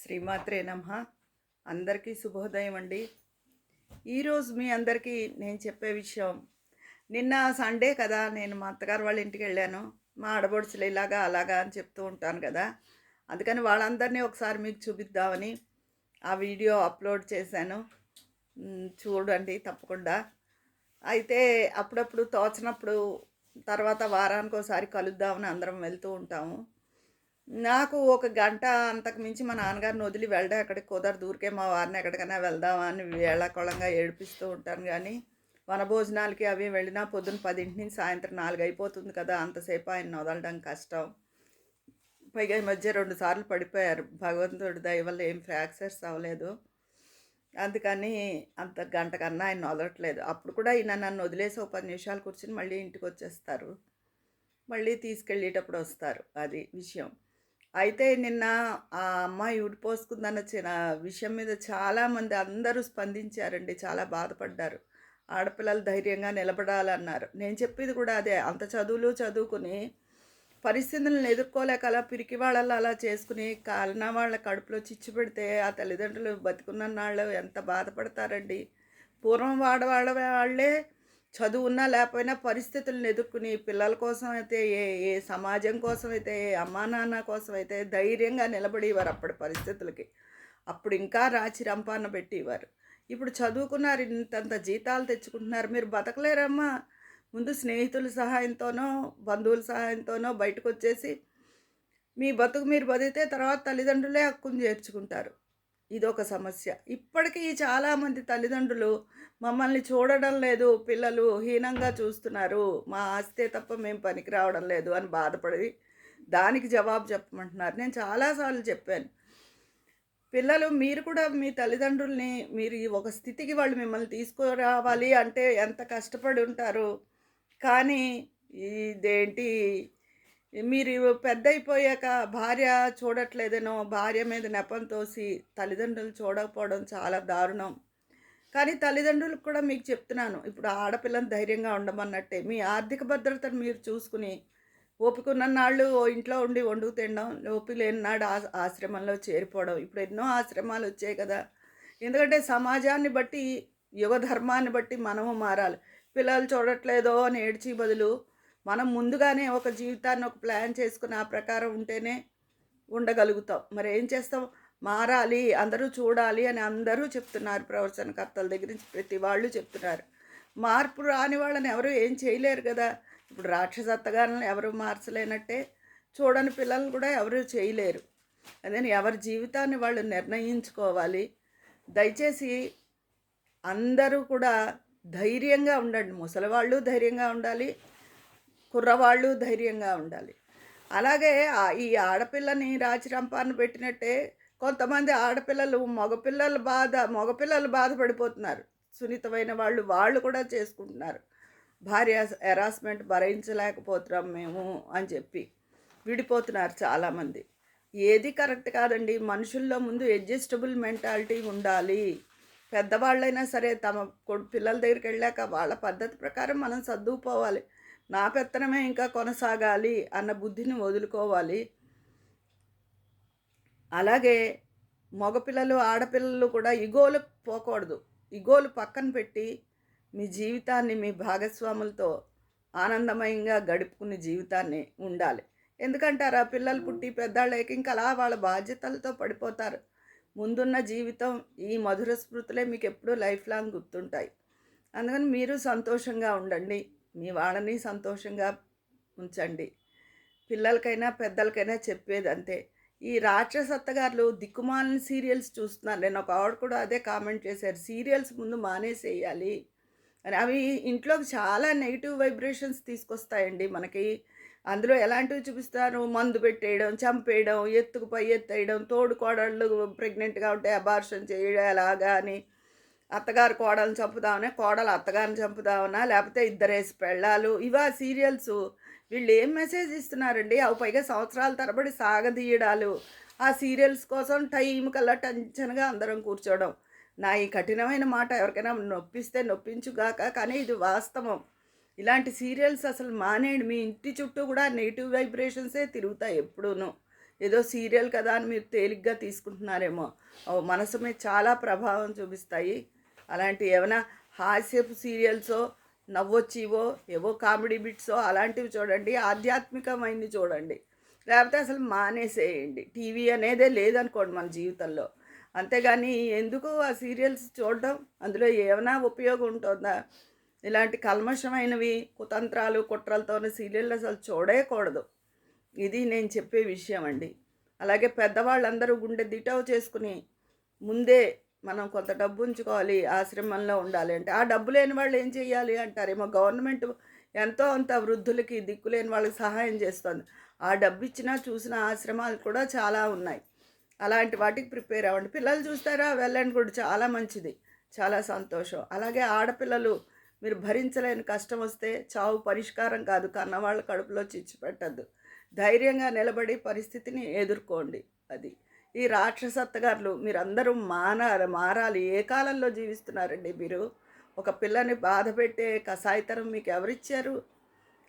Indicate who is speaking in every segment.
Speaker 1: శ్రీమాత్రే నమ. అందరికీ శుభోదయం అండి. ఈరోజు మీ అందరికీ నేను చెప్పే విషయం నిన్న సండే కదా నేను మా అత్తగారు వాళ్ళ ఇంటికి వెళ్ళాను. మా ఆడబడుచులు ఇలాగా అలాగా అని చెప్తూ ఉంటాను కదా. అందుకని వాళ్ళందరినీ ఒకసారి మీకు చూపిద్దామని ఆ వీడియో అప్లోడ్ చేశాను. చూడండి తప్పకుండా. అయితే అప్పుడప్పుడు తోచినప్పుడు తర్వాత వారానికి ఒకసారి కలుద్దామని అందరం వెళ్తూ ఉంటాము. నాకు ఒక గంట అంతకు మించి మా నాన్నగారిని వదిలి వెళ్ళడం ఎక్కడికి కుదరదు. ఊరికే మా వారిని ఎక్కడికైనా వెళ్దామా అని వేళాకోళంగా ఏడిపిస్తూ ఉంటాను కానీ వనభోజనాలకి అవి వెళ్ళినా పొద్దున్న పదింటి నుంచి సాయంత్రం నాలుగు అయిపోతుంది కదా అంతసేపు ఆయన వదలడం కష్టం. పైగా ఈ మధ్య రెండు సార్లు పడిపోయారు. భగవంతుడి దయ వల్ల ఏం ఫ్రాక్చర్స్ అవ్వలేదు. అందుకని అంత గంట కన్నా ఆయన వదలట్లేదు. అప్పుడు కూడా ఈయన నన్ను వదిలేసి ఒక పది నిమిషాలు కూర్చుని మళ్ళీ ఇంటికి వచ్చేస్తారు. మళ్ళీ తీసుకెళ్ళేటప్పుడు వస్తారు. అది విషయం. అయితే నిన్న ఆ అమ్మాయి ఉడిపోసుకుందన్న చిన్న విషయం మీద చాలామంది అందరూ స్పందించారండి. చాలా బాధపడ్డారు. ఆడపిల్లలు ధైర్యంగా నిలబడాలన్నారు. నేను చెప్పేది కూడా అదే. అంత చదువులు చదువుకుని పరిస్థితులను ఎదుర్కోలేక అలా పిరికి వాళ్ళల్లో అలా చేసుకుని కాలిన వాళ్ళ కడుపులో చిచ్చు పెడితే ఆ తల్లిదండ్రులు బతికున్న నాళ్ళు ఎంత బాధపడతారండి. పూర్వం వాడవాళ్ళ వాళ్ళే చదువున్నా లేకపోయినా పరిస్థితులను ఎదుర్కొని పిల్లల కోసం అయితే ఏ ఏ సమాజం కోసం అయితే ఏ అమ్మా నాన్న కోసం అయితే ధైర్యంగా నిలబడేవారు అప్పటి పరిస్థితులకి. అప్పుడు ఇంకా రాచి రంపాన పెట్టేవారు. ఇప్పుడు చదువుకున్నారు ఇంతంత జీతాలు తెచ్చుకుంటున్నారు. మీరు బతకలేరమ్మా. ముందు స్నేహితుల సహాయంతోనో బంధువుల సహాయంతోనో బయటకు వచ్చేసి మీ బతుకు మీరు బతికితే తర్వాత తల్లిదండ్రులే హక్కును చేర్చుకుంటారు. ఇదొక సమస్య. ఇప్పటికీ చాలామంది తల్లిదండ్రులు మమ్మల్ని చూడడం లేదు పిల్లలు హీనంగా చూస్తున్నారు మా ఆస్తే తప్ప మేము పనికి రావడం లేదు అని బాధపడి దానికి జవాబు చెప్పమంటున్నారు. నేను చాలాసార్లు చెప్పాను. పిల్లలు మీరు కూడా మీ తల్లిదండ్రుల్ని మీరు ఈ ఒక స్థితికి వాళ్ళు మిమ్మల్ని తీసుకురావాలి అంటే ఎంత కష్టపడి ఉంటారు? కానీ ఇదేంటి మీరు పెద్ద అయిపోయాక భార్య చూడట్లేదనో భార్య మీద నెపం తోసి తల్లిదండ్రులు చూడకపోవడం చాలా దారుణం. కానీ తల్లిదండ్రులకు కూడా మీకు చెప్తున్నాను ఇప్పుడు ఆడపిల్లని ధైర్యంగా ఉండమన్నట్టే. మీ ఆర్థిక భద్రతను మీరు చూసుకుని ఓపిక నాళ్ళు ఓ ఇంట్లో ఉండి వండుకు తినడం ఓపిక లేని నాడు ఆ ఆశ్రమంలో చేరిపోవడం. ఇప్పుడు ఎన్నో ఆశ్రమాలు వచ్చాయి కదా. ఎందుకంటే సమాజాన్ని బట్టి యుగ ధర్మాన్ని బట్టి మనము మారాలి. పిల్లలు చూడట్లేదో అని ఏడ్చి బదులు మనం ముందుగానే ఒక జీవితాన్ని ఒక ప్లాన్ చేసుకుని ఆ ప్రకారం ఉంటేనే ఉండగలుగుతాం. మరి ఏం చేస్తాం? మారాలి అందరూ చూడాలి అని అందరూ చెప్తున్నారు ప్రవచనకర్తల దగ్గర నుంచి ప్రతి వాళ్ళు చెప్తున్నారు. మార్పు రాని వాళ్ళని ఎవరు ఏం చేయలేరు కదా. ఇప్పుడు రాక్షసత్తగాలను ఎవరు మార్చలేనట్టే చూడని పిల్లల్ని కూడా ఎవరు చేయలేరు. అదే ఎవరి జీవితాన్ని వాళ్ళు నిర్ణయించుకోవాలి. దయచేసి అందరూ కూడా ధైర్యంగా ఉండండి. ముసలివాళ్ళు ధైర్యంగా ఉండాలి. కుర్రవాళ్ళు ధైర్యంగా ఉండాలి. అలాగే ఈ ఆడపిల్లని రాచిరంపాన్ని పెట్టినట్టే కొంతమంది ఆడపిల్లలు మగపిల్లలు బాధ మగపిల్లలు బాధపడిపోతున్నారు. సున్నితమైన వాళ్ళు వాళ్ళు కూడా చేసుకుంటున్నారు. భార్య హెరాస్మెంట్ భరించలేకపోతున్నాం మేము అని చెప్పి విడిపోతున్నారు చాలామంది. ఏది కరెక్ట్ కాదండి. మనుషుల్లో ముందు అడ్జస్టబుల్ మెంటాలిటీ ఉండాలి. పెద్దవాళ్ళైనా సరే తమ కొడు పిల్లల దగ్గరికి వెళ్ళాక వాళ్ళ పద్ధతి ప్రకారం మనం సర్దుకుపోవాలి. నా పెత్తనమే ఇంకా కొనసాగాలి అన్న బుద్ధిని వదులుకోవాలి. అలాగే మగపిల్లలు ఆడపిల్లలు కూడా ఇగోలు పోకూడదు. ఇగోలు పక్కన పెట్టి మీ జీవితాన్ని మీ భాగస్వాములతో ఆనందమయంగా గడుపుకునే జీవితాన్ని ఉండాలి. ఎందుకంటారా? పిల్లలు పుట్టి పెద్దాళ్ళకి ఇంకా అలా వాళ్ళ బాధ్యతలతో పడిపోతారు. ముందున్న జీవితం ఈ మధుర స్మృతులే మీకు ఎప్పుడూ లైఫ్ లాంగ్ గుర్తుంటాయి. అందుకని మీరు సంతోషంగా ఉండండి. మీ వాళ్ళని సంతోషంగా ఉంచండి. పిల్లలకైనా పెద్దలకైనా చెప్పేది అంతే ఈ రాక్షసత్తగారులు దిక్కుమాలిన సీరియల్స్ చూస్తున్నారు. నేను ఒక ఆవిడ కూడా అదే కామెంట్ చేశారు. సీరియల్స్ ముందు మానేసేయాలి అని. అవి ఇంట్లోకి చాలా నెగిటివ్ వైబ్రేషన్స్ తీసుకొస్తాయండి మనకి. అందులో ఎలాంటివి చూపిస్తారు? మందు పెట్టేయడం చంపేయడం ఎత్తుకు పై ఎత్తేయడం తోడు కోడళ్ళు ప్రెగ్నెంట్గా ఉంటే అబార్షన్ చేయడం ఎలాగా అని. అత్తగారు కోడలను చంపుదామనే కోడలు అత్తగారిని చంపుదామనా లేకపోతే ఇద్దరేసి పెళ్ళాలు ఇవా సీరియల్స్. వీళ్ళు ఏం మెసేజ్ ఇస్తున్నారండి? అవి పైగా సంవత్సరాల తరబడి సాగదీయడాలు. ఆ సీరియల్స్ కోసం టైం కల్లా టెన్షన్గా అందరం కూర్చోవడం నా ఈ కఠినమైన మాట ఎవరికైనా నొప్పిస్తే నొప్పించుగాక కానీ ఇది వాస్తవం. ఇలాంటి సీరియల్స్ అసలు మానేయండి. మీ ఇంటి చుట్టూ కూడా నెగిటివ్ వైబ్రేషన్సే తిరుగుతాయి ఎప్పుడూను. ఏదో సీరియల్ కదా అని మీరు తేలిగ్గా తీసుకుంటున్నారేమో. మనసు మీద చాలా ప్రభావం చూపిస్తాయి. అలాంటి ఏమైనా హాస్యపు సీరియల్సో నవ్వొచ్చివో ఏవో కామెడీ బిట్సో అలాంటివి చూడండి. ఆధ్యాత్మికమైనది చూడండి. లేకపోతే అసలు మానేసేయండి. టీవీ అనేదే లేదనుకోండి మన జీవితంలో. అంతేగాని ఎందుకు ఆ సీరియల్స్ చూడడం? అందులో ఏమైనా ఉపయోగం ఉంటుందా? ఇలాంటి కల్మషమైనవి కుతంత్రాలు కుట్రలతోనే సీరియల్ అసలు చూడకూడదు ఇది నేను చెప్పే విషయం అండి అలాగే పెద్దవాళ్ళందరూ గుండె దిటవు చేసుకుని ముందే మనం కొంత డబ్బు ఉంచుకోవాలి ఆశ్రమంలో ఉండాలి అంటే ఆ డబ్బు లేని వాళ్ళు ఏం చేయాలి అంటారేమో గవర్నమెంట్ ఎంతో అంత వృద్ధులకి దిక్కులేని వాళ్ళకి సహాయం చేస్తుంది. ఆ డబ్బు ఇచ్చినా చూసిన ఆశ్రమాలు కూడా చాలా ఉన్నాయి. అలాంటి వాటికి ప్రిపేర్ అవ్వండి. పిల్లలు చూస్తారా? వెళ్ళండి కూడా చాలా మంచిది. చాలా సంతోషం. అలాగే ఆడపిల్లలు మీరు భరించలేని కష్టం వస్తే చావు పరిష్కారం కాదు. కన్నవాళ్ళ కడుపులో చిచ్చు పెట్టద్దు. ధైర్యంగా నిలబడి పరిస్థితిని ఎదుర్కోండి. అది ఈ రాక్షసత్తగారులు మీరందరూ మానాలి మారాలి. ఏ కాలంలో జీవిస్తున్నారండి మీరు? ఒక పిల్లని బాధ పెట్టే మీకు ఎవరిచ్చారు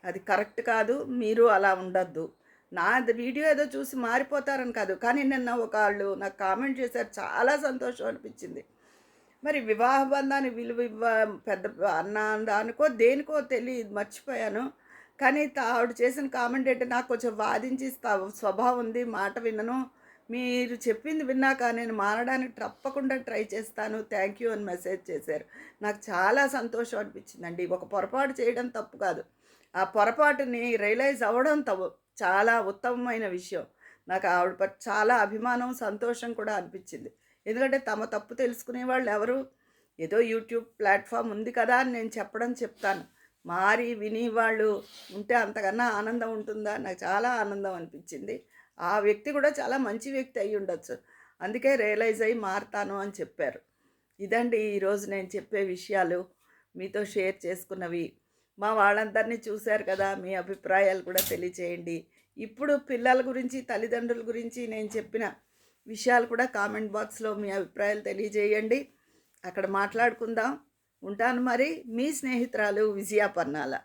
Speaker 1: అది కరెక్ట్ కాదు మీరు అలా ఉండద్దు. నా వీడియో ఏదో చూసి మారిపోతారని కాదు. కానీ నిన్న ఒక వాళ్ళు నాకు కామెంట్ చేశారు. చాలా సంతోషం అనిపించింది. మరి వివాహ బంధాన్ని విలువ ఇవ్వ పెద్ద అన్న దానికో దేనికో తెలియదు మర్చిపోయాను. కానీ ఆవిడ చేసిన కామెంట్ ఏంటి నాకు కొంచెం వాదించి స్వ- స్వభావం ఉంది మాట వినను. మీరు చెప్పింది విన్నాక నేను మారడానికి తప్పకుండా ట్రై చేస్తాను. థ్యాంక్ యూ అని మెసేజ్ చేశారు. నాకు చాలా సంతోషం అనిపించిందండి. ఒక పొరపాటు చేయడం తప్పు కాదు. ఆ పొరపాటుని రియలైజ్ అవ్వడం తప్పు. చాలా ఉత్తమమైన విషయం. నాకు ఆవిడ పట్ల చాలా అభిమానం సంతోషం కూడా అనిపించింది. ఎందుకంటే తమ తప్పు తెలుసుకునే వాళ్ళు ఎవరు? ఏదో యూట్యూబ్ ప్లాట్ఫామ్ ఉంది కదా అని నేను చెప్పడం చెప్తాను. మారి విని వాళ్ళు ఉంటే అంతకన్నా ఆనందం ఉంటుందా? నాకు చాలా ఆనందం అనిపించింది. ఆ వ్యక్తి కూడా చాలా మంచి వ్యక్తి అయి ఉండొచ్చు. అందుకే రియలైజ్ అయ్యి మారుతాను అని చెప్పారు. ఇదండి ఈరోజు నేను చెప్పే విషయాలు. మీతో షేర్ చేసుకున్నవి. మా వాళ్ళందరినీ చూశారు కదా మీ అభిప్రాయాలు కూడా తెలియచేయండి. ఇప్పుడు పిల్లల గురించి తల్లిదండ్రుల గురించి నేను చెప్పిన విషయాలు కూడా కామెంట్ బాక్స్లో మీ అభిప్రాయాలు తెలియజేయండి. అక్కడ మాట్లాడుకుందాం. ఉంటాను మరి మీ స్నేహితురాలు విజయాపర్ణాల